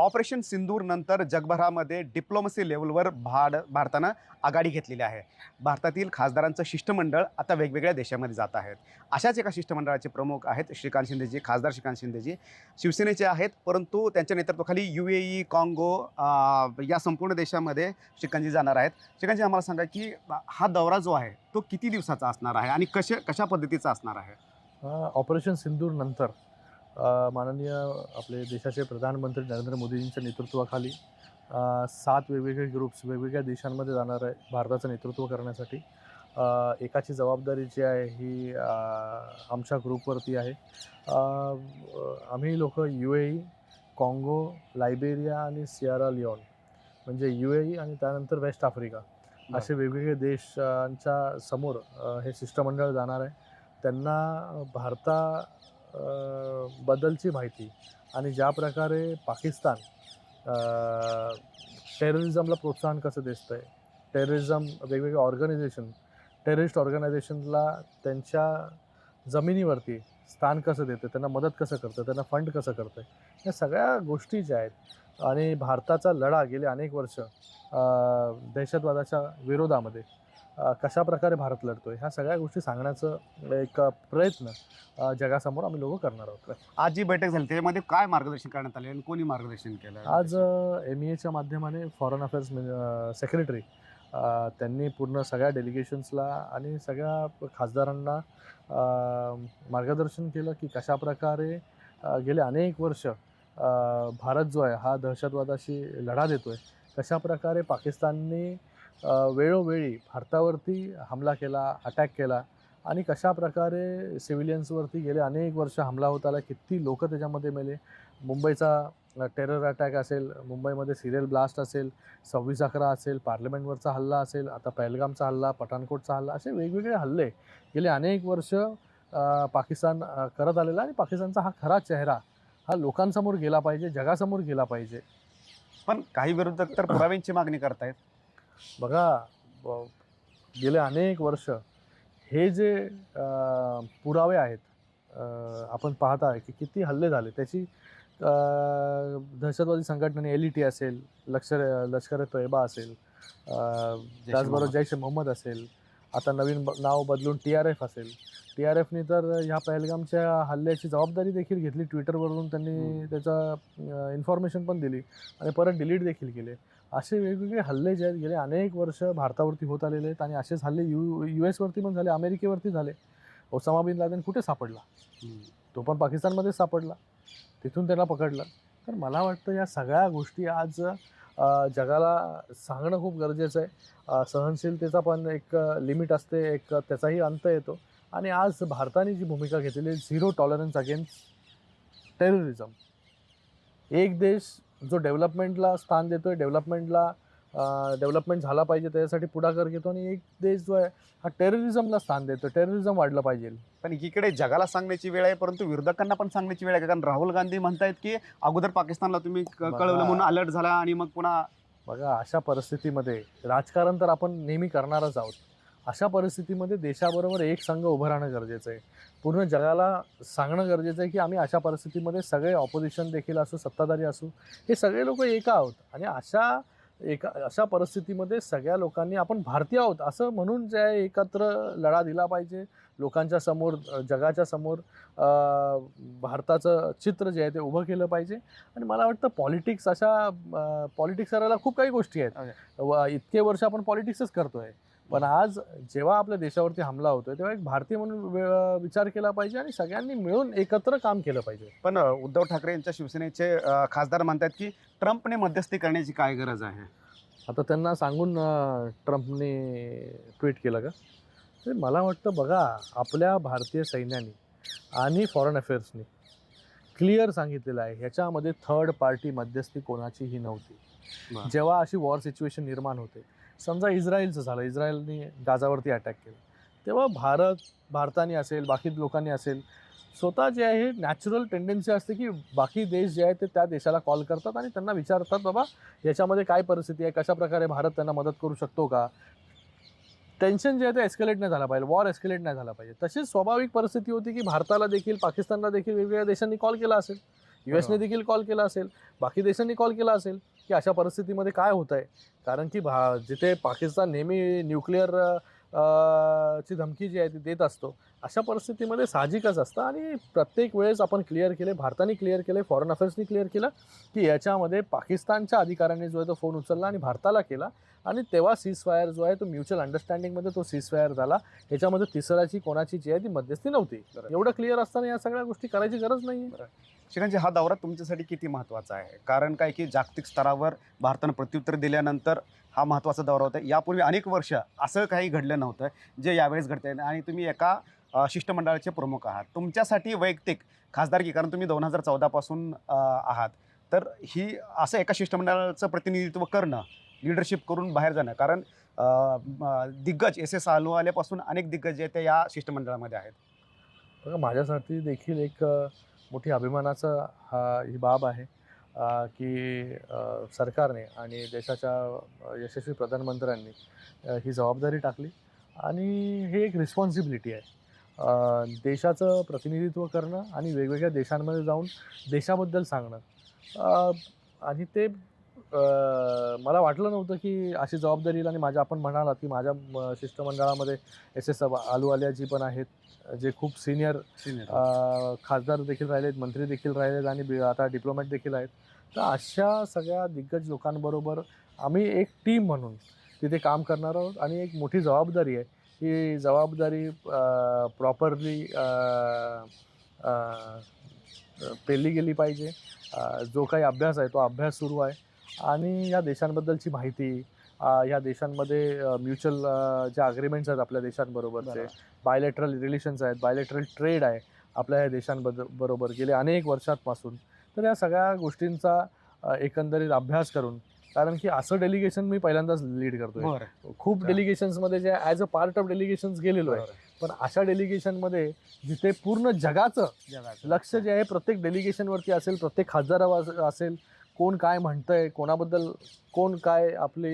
Operation सिंदूर नंतर जगभरामध्ये diplomacy लेवलवर भाड भारतानं आघाडी घेतलेली आहे. भारतातील खासदारांचं शिष्टमंडळ आता वेगवेगळ्या देशामध्ये जात आहेत. अशाच एका शिष्टमंडळाचे प्रमुख आहेत श्रीकांत शिंदेजी खासदार श्रीकांत शिंदेजी. शिवसेनेचे आहेत परंतु त्यांच्या नेतृत्वाखाली यू ए ई काँगो या संपूर्ण देशामध्ये श्रीकांतजी जाणार आहेत. श्रीकांतजी आम्हाला सांगा की हा दौरा जो आहे तो किती दिवसाचा असणार आहे आणि कशा कशा पद्धतीचा असणार आहे? ऑपरेशन सिंदूर नंतर. माननीय आपले देशाचे प्रधानमंत्री नरेंद्र मोदींच्या नेतृत्वाखाली सात वेगवेगळे ग्रुप्स वेगवेगळ्या देशांमध्ये जाणार आहे भारताचं नेतृत्व करण्यासाठी. एकाची जबाबदारी जी आहे ही आमच्या ग्रुपवरती आहे. आम्ही लोक यू ए ई काँगो लायबेरिया आणि सियारा लिओन म्हणजे यू ए ई आणि त्यानंतर वेस्ट आफ्रिका असे वेगवेगळे देशांच्या समोर हे शिष्टमंडळ जाणार आहे. त्यांना भारता बद्दलची माहिती. आणि ज्या प्रकारे पाकिस्तान टेररिझमला प्रोत्साहन कसं दिसतं आहे टेररिझम वेगवेगळे ऑर्गनायझेशन टेररिस्ट ऑर्गनायझेशनला त्यांच्या जमिनीवरती स्थान कसं देतं त्यांना मदत कसं करतं त्यांना फंड कसं करतं या सगळ्या गोष्टी ज्या आहेत आणि भारताचा लढा गेले अनेक वर्ष दहशतवादाच्या विरोधामध्ये कशा प्रकारे भारत लढतोय ह्या सगळ्या गोष्टी सांगण्याचं एक प्रयत्न जगासमोर आम्ही लोक करणार आहोत. आज जी बैठक झाली त्याच्यामध्ये काय मार्गदर्शन करण्यात आले आणि कोणी मार्गदर्शन केलं? आज एम ई एच्या माध्यमाने फॉरेन अफेअर्स सेक्रेटरी त्यांनी पूर्ण सगळ्या डेलिगेशन्सला आणि सगळ्या खासदारांना मार्गदर्शन केलं की कशा प्रकारे अ, गेले अनेक वर्ष भारत जो आहे हा दहशतवादाशी लढा देतोय. कशा प्रकारे पाकिस्तानने वेळोवेळी भारतावरती हमला केला अटॅक केला आणि कशा प्रकारे सिव्हिलियन्सवरती गेले अनेक वर्ष हमला होत आला किती लोक त्याच्यामध्ये मेले. मुंबईचा टेरर अटॅक असेल मुंबईमध्ये सिरियल ब्लास्ट असेल सव्वीस अकरा असेल पार्लमेंटवरचा हल्ला असेल आता पहलगामचा हल्ला पठाणकोटचा हल्ला असे वेगवेगळे हल्ले. गेले अनेक वर्ष पाकिस्तान करत आलेला आणि पाकिस्तानचा हा खरा चेहरा हा लोकांसमोर गेला पाहिजे जगासमोर गेला पाहिजे. पण काही विरोधक तर पुराव्यांची मागणी करतायत. बघा गेले अनेक वर्ष हे जे पुरावे आहेत आपण पाहता की किती हल्ले झाले. त्याची दहशतवादी संघटनेने एल ई टी असेल लष्कर लष्कर तोयबा असेल त्याचबरोबर जैश ए मोहम्मद असेल आता नवीन नाव बदलून टी आर एफ असेल. टी आर एफनी तर ह्या पहलगामच्या हल्ल्याची जबाबदारी देखील घेतली. ट्विटरवरून त्यांनी. त्याचा इन्फॉर्मेशन पण दिली आणि परत डिलीट देखील केले. असे वेगवेगळे हल्ले जे आहेत गेले अनेक वर्ष भारतावरती होत आलेले आहेत आणि असेच हल्ले यू यू एसवरती पण झाले अमेरिकेवरती झाले. ओसामा बिन लादेन कुठे सापडला? तो पण पाकिस्तानमध्येच सापडला. तिथून त्याला पकडलं. तर मला वाटतं या सगळ्या गोष्टी आज जगाला सांगणं खूप गरजेचं आहे. सहनशीलतेचा पण एक लिमिट असते एक त्याचाही अंत येतो. आणि आज भारताने जी भूमिका घेतलेली आहे झिरो टॉलरन्स अगेन्स्ट टेररिझम एक देश जो डेव्हलपमेंटला स्थान देतोय डेव्हलपमेंटला डेव्हलपमेंट झाला पाहिजे त्याच्यासाठी पुढाकार घेतो आणि एक देश जो आहे हा टेररिझमला स्थान देतो टेररिझम वाढलं पाहिजे. पण एकीकडे जगाला सांगण्याची वेळ आहे परंतु विरोधकांना पण सांगण्याची वेळ आहे. कारण राहुल गांधी म्हणतायत की अगोदर पाकिस्तानला तुम्ही. कळवलं म्हणून अलर्ट झाला आणि मग पुन्हा बघा अशा परिस्थितीमध्ये राजकारण तर आपण नेहमी करणारच आहोत. अशा परिस्थितीमध्ये देशाबरोबर एक संघ उभं राहणं गरजेचं आहे. पूर्ण जगाला सांगणं गरजेचं आहे की आम्ही अशा परिस्थितीमध्ये सगळे ऑपोजिशन देखील असू सत्ताधारी असू हे सगळे लोक एका आहोत. आणि अशा एका अशा परिस्थितीमध्ये सगळ्या लोकांनी आपण भारतीय आहोत असं म्हणून जे आहे एकत्र लढा दिला पाहिजे. लोकांच्या समोर जगाच्या समोर भारताचं चित्र जे आहे ते उभं केलं पाहिजे. आणि मला वाटतं पॉलिटिक्स अशा पॉलिटिक्स करायला खूप काही गोष्टी आहेत. व इतके वर्ष आपण पॉलिटिक्सच करतोय. पण आज जेव्हा आपल्या देशावरती हमला होतोय तेव्हा एक भारतीय म्हणून विचार केला पाहिजे आणि सगळ्यांनी मिळून एकत्र काम केलं पाहिजे. पण उद्धव ठाकरे यांच्या शिवसेनेचे खासदार म्हणतात की ट्रम्पने मध्यस्थी करण्याची काय गरज आहे? आता त्यांना सांगून ट्रम्पने ट्विट केलं का? तर मला वाटतं बघा आपल्या भारतीय सैन्याने आणि फॉरेन अफेअर्सनी क्लिअर सांगितलेलं आहे ह्याच्यामध्ये थर्ड पार्टी मध्यस्थी कोणाचीही नव्हती. जेव्हा अशी वॉर सिच्युएशन निर्माण होते समजा इस्रायलचं झालं इस्रायलने गाजावरती अटॅक केला. तेव्हा भारत भारताने असेल बाकी लोकांनी असेल स्वतः जे आहे नॅचरल टेंडन्सी असते की बाकी देश जे आहे ते त्या देशाला कॉल करतात आणि त्यांना विचारतात बाबा याच्यामध्ये काय परिस्थिती आहे? कशा प्रकारे भारत त्यांना मदत करू शकतो का? टेन्शन जे आहे ते एस्केलेट नाही झाला पाहिजे. वॉर एस्केलेट नाही झाला पाहिजे. तशीच स्वाभाविक परिस्थिती होती की भारताला देखील पाकिस्तानला देखील वेगवेगळ्या देशांनी कॉल केला असेल. युएसने बरोबर. देखील कॉल केला असेल. बाकी देशांनी कॉल केला असेल. की अशा परिस्थितीमध्ये काय होत आहे? कारण की भा जिथे पाकिस्तान नेहमी न्यूक्लिअर ची धमकी जी आहे ती देत असतो अशा परिस्थितीमध्ये साहजिकच असतं. आणि प्रत्येक वेळेस आपण क्लिअर केले भारताने क्लिअर केले फॉरेन अफेअर्सनी क्लिअर केलं की याच्यामध्ये पाकिस्तानच्या अधिकाऱ्यांनी जो आहे तो फोन उचलला आणि भारताला केला. आणि तेव्हा सीज फायर जो आहे तो म्युच्युअल अंडरस्टँडिंगमध्ये तो सीज फायर झाला. याच्यामध्ये तिसऱ्याची कोणाची जी आहे ती मध्यस्थी नव्हती. एवढं क्लिअर असताना या सगळ्या गोष्टी करायची गरज नाही श्रीकांतजी हा दौरा तुमच्यासाठी किती महत्त्वाचा आहे? कारण काय की जागतिक स्तरावर भारतानं प्रत्युत्तर दिल्यानंतर हा महत्त्वाचा दौरा होता. यापूर्वी अनेक वर्ष असं काही घडलं नव्हतं जे यावेळेस घडते आणि तुम्ही एका शिष्टमंडळाचे प्रमुख आहात. तुमच्यासाठी वैयक्तिक खासदारकी कारण तुम्ही दोन हजार चौदापासून आहात. तर ही असं एका शिष्टमंडळाचं प्रतिनिधित्व करणं लिडरशिप करून बाहेर जाणं कारण दिग्गज एस. एस. आल्यापासून अनेक दिग्गज जे आहेत ते या शिष्टमंडळामध्ये आहेत. बघा माझ्यासाठी देखील एक मोठी अभिमानाचं हा ही बाब आहे की सरकारने आणि देशाच्या यशस्वी प्रधानमंत्र्यांनी ही जबाबदारी टाकली आणि हे एक रिस्पॉन्सिबिलिटी आहे. देशाचं प्रतिनिधित्व करणं आणि वेगवेगळ्या देशांमध्ये जाऊन देशाबद्दल सांगणं आणि ते मला वाटलं नव्हतं की अशी जबाबदारी येईल आणि माझ्या आपण म्हणालात की माझ्या म, शिष्टमंडळामध्ये एस एस आलूवालिया जी पण आहेत जे खूप सिनियर खासदार देखील राहिलेत मंत्री देखील राहिलेत आणि आता डिप्लोमॅट देखील आहेत. तर अशा सगळ्या दिग्गज लोकांबरोबर आम्ही एक टीम म्हणून तिथे काम करणार आहोत आणि एक मोठी जबाबदारी आहे ही जबाबदारी प्रॉपरली पेलली गेली पाहिजे. जो काही अभ्यास आहे तो अभ्यास सुरू आहे. आणि या देशांबद्दलची माहिती या देशांमध्ये म्युच्युअल ज्या अग्रीमेंट्स आहेत आपल्या देशांबरोबरचे बायलेटरल रिलेशन्स आहेत बायलेटरल ट्रेड आहे आपल्या या देशांबद्दल बरोबर. गेले अनेक वर्षांपासून. तर या सगळ्या गोष्टींचा एकंदरीत अभ्यास करून कारण की असं डेलिगेशन मी पहिल्यांदाच लीड करतोय. खूप. डेलिगेशन्समध्ये जे as a part of delegations गेलेलो आहे पण अशा डेलिगेशनमध्ये जिथे पूर्ण जगाचं लक्ष जे आहे प्रत्येक डेलिगेशनवरती असेल प्रत्येक खासदारावर असेल कोण काय म्हणतंय कोणाबद्दल कोण काय आपले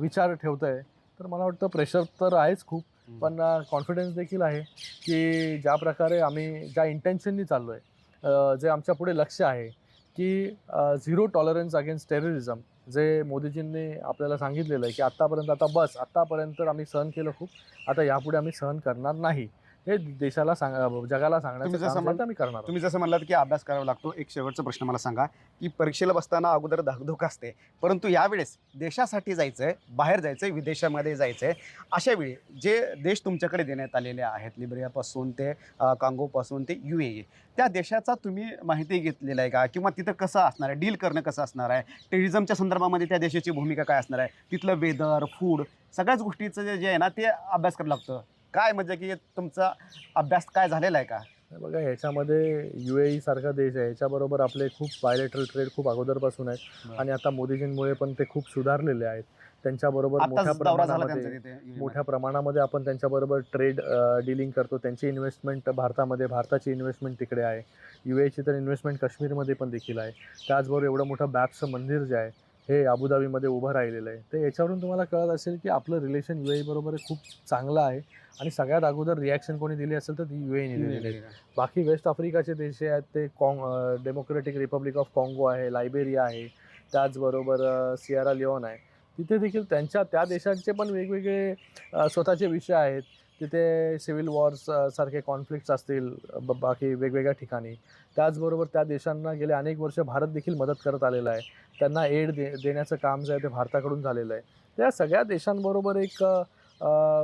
विचार ठेवतंय तर मला वाटतं प्रेशर तर आहेच खूप. पण कॉन्फिडन्स देखील आहे की ज्या प्रकारे आम्ही ज्या इंटेन्शननी चाललो आहे जे आमच्या पुढे लक्ष आहे की झिरो टॉलरन्स अगेन्स्ट टेररिझम जे मोदीजींनी आपल्याला सांगितलेलं आहे की आत्तापर्यंत आता बस आत्तापर्यंत आम्ही सहन केलं खूप आता यापुढे आम्ही सहन करणार नाही. हे देशाला सांग जगाला सांगण्याचं तुम्ही जसं काम जे आहे म्हण- ते आम्ही करणार आहोत. तुम्ही जसं म्हणलात की अभ्यास करावा लागतो एक शेवटचा प्रश्न मला सांगा की परीक्षेला बसताना अगोदर धाकधूक असते परंतु यावेळेस देशासाठी जायचं आहे बाहेर जायचं आहे विदेशामध्ये जायचं आहे अशा वेळी जे देश तुमच्याकडे देण्यात आलेले आहेत लिबिरियापासून ते अ, कांगोपासून ते यू ए त्या देशाचा तुम्ही माहिती घेतलेला आहे का? किंवा तिथं कसं असणार आहे? डील करणं कसं असणार आहे? टेरिझमच्या संदर्भामध्ये त्या देशाची भूमिका काय असणार आहे? तिथलं वेदर फूड सगळ्याच गोष्टीचं जे जे आहे ना ते अभ्यास करावं लागतं. काय म्हणजे की तुमचा अभ्यास काय झालेला आहे का? बघा याच्यामध्ये यू ए सारखा देश आहे. याच्याबरोबर आपले खूप बायोलेटरल ट्रेड खूप अगोदरपासून आहेत. आणि आता मोदीजींमुळे पण ते खूप सुधारलेले आहेत. त्यांच्याबरोबर मोठ्या प्रमाणामध्ये तिथे मोठ्या प्रमाणामध्ये आपण त्यांच्याबरोबर ट्रेड डीलिंग करतो. त्यांची इन्व्हेस्टमेंट भारतामध्ये भारताची इन्व्हेस्टमेंट तिकडे आहे. यू एची तर इन्व्हेस्टमेंट काश्मीरमध्ये पण देखील आहे. त्याचबरोबर एवढं मोठं बॅप्सचं मंदिर जे आहे हे अबुधाबीमध्ये उभं राहिलेलं आहे. तर याच्यावरून तुम्हाला कळत असेल की आपलं रिलेशन यू ए बरोबर खूप चांगलं आहे. आणि सगळ्यात अगोदर रिॲक्शन कोणी दिली असेल तर ती यू एने दिलेली आहे. बाकी वेस्ट आफ्रिकाचे देश आहेत ते कॉंग डेमोक्रेटिक रिपब्लिक ऑफ काँगो आहे लायबेरिया आहे. त्याचबरोबर सियारा लिओन आहे. तिथे देखील त्यांच्या त्या देशांचे पण वेगवेगळे स्वतःचे विषय आहेत. तिथे सिव्हिल वॉर्स सारखे कॉन्फ्लिक्ट्स असतील ब- बाकी वेगवेगळ्या ठिकाणी. त्याचबरोबर त्या देशांना गेले अनेक वर्ष भारत देखील मदत करत आलेला आहे. त्यांना एड दे देण्याचं काम जे आहे ते भारताकडून झालेलं आहे. त्या सगळ्या देशांबरोबर एक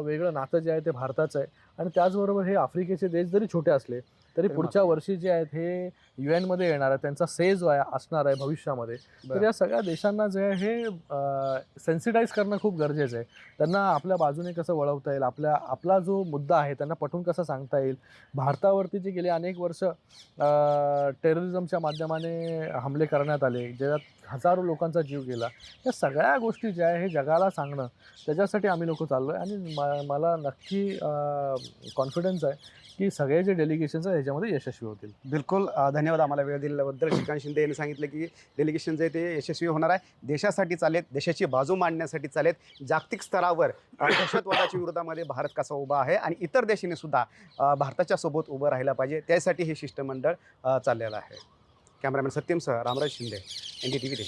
वेगळं नातं जे आहे ते भारताचं आहे. आणि त्याचबरोबर हे आफ्रिकेचे देश जरी छोटे असले तरी पुढच्या वर्षी जे आहेत हे यू एनमध्ये येणार आहे त्यांचा से जो आहे असणार आहे भविष्यामध्ये. तर या सगळ्या देशांना जे आहे हे सेन्सिटाईज करणं खूप गरजेचं आहे. त्यांना आपल्या बाजूने कसं वळवता येईल आपल्या आपला जो मुद्दा आहे त्यांना पटवून कसा सांगता येईल? भारतावरती जे गेले अनेक वर्ष टेररिझमच्या माध्यमाने हमले करण्यात आले ज्याच्यात हजारो लोकांचा जीव गेला. या सगळ्या गोष्टी ज्या आहे हे जगाला सांगणं त्याच्यासाठी आम्ही लोक चाललो आहे आणि म- मला नक्की कॉन्फिडन्स आहे की सगळे जे डेलिगेशन्स आहे ह्याच्यामध्ये यशस्वी होतील. बिलकुल. धन्यवाद आम्हाला वेळ दिल्याबद्दल. श्रीकांत शिंदे यांनी सांगितलं की डेलिगेशन जे ते यशस्वी होणार आहे. देशासाठी चालेत देशाची बाजू मांडण्यासाठी चालेत जागतिक स्तरावर दहशतवादाच्या विरोधामध्ये भारत कसा उभा आहे आणि इतर देशांनी सुद्धा भारताच्या सोबत उभं राहिला पाहिजे. त्यासाठी हे शिष्टमंडळ चाललेलं आहे. कॅमेरामॅन सत्यम सह Ramraj Shinde N D T V